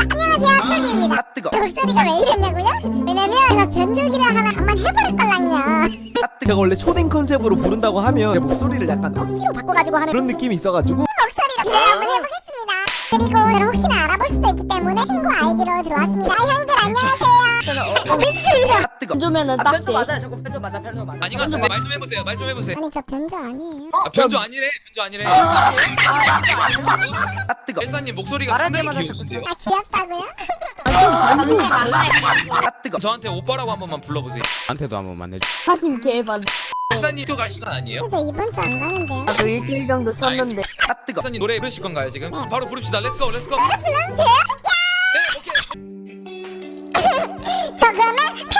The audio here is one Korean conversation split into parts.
안녕하세요 뚜기입니다 아 뜨거. 목소리가 왜 이랬냐고요? 왜냐면 제가 변조기를 하나 한번 해버렸걸랑요. 아 뜨거. 제가 원래 초딩 컨셉으로 부른다고 하면 제 목소리를 약간 억지로 바꿔가지고 하는 그런 느낌이 있어가지고. 목소리로 그대로 한번 해보겠습니다. 그리고 오늘 혹시나 알아볼 수도 있기 때문에 친구 아이디로 들어왔습니다. 아, 형들 안녕하세요 아 뜨거 변조면은 아딱 변조 돼. 맞아요. 저거 변조 맞아. 변조 맞아. 아닌 것 같은데 말 좀 해보세요. 말 좀 해보세요. 아니 저 변조 아니에요 아, 변조 아니래. 변조 아니래. 아 뜨거 엘사님 목소리가 상당히 때마다 귀여우신데요. 아 귀엽다고요? 아 뜨거 저한테 오빠라고 한 번만 불러보세요. 한테도 한 번 만내줘. 사진 개발. 엘사님 학교 갈 시간 아니에요? 저 이번 주 안 가는데요 나도 일주일 정도 썼는데. 아 뜨거 엘사님 노래 부르실 건가요 지금? 네. 바로 부릅시다. 렛츠고 렛츠고. 불러도 돼요? 저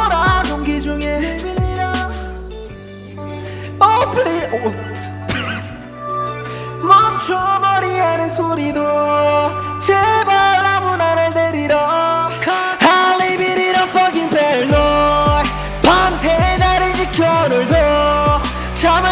소리도 제발 아무나 날 내리라 I live in a fucking paranoid 밤새 나를 지켜 오늘도 잠을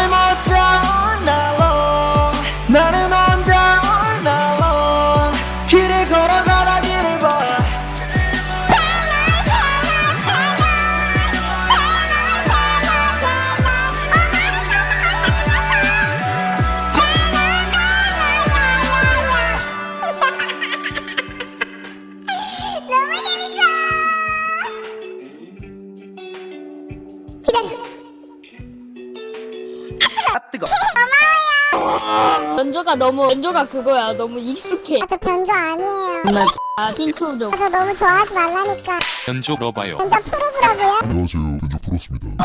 아 뜨거 변조가 너무 변조가 그거야. 너무 익숙해. 아, 저 변조 아니에요. 아 힌트 좀. 아, 저 너무 좋아하지 말라니까. 연주 러봐요. 변조 프로브라고요? 안녕하세요. 변조 프로스입니다.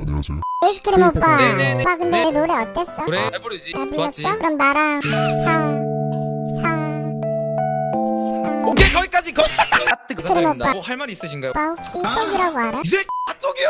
안녕하세요. 아이스크림 오빠. 네네네. 오빠 근데 노래 어땠어? 노래 잘 부르지. 잘 좋았지. 불렀어? 그럼 나랑 사, 사, 사. 오케이 거기까지 거. 아 뜨거 감사드립니다. 오빠. 뭐할말 있으신가요? 오빠 혹시 떡이라고 알아? 이새 핫도그요.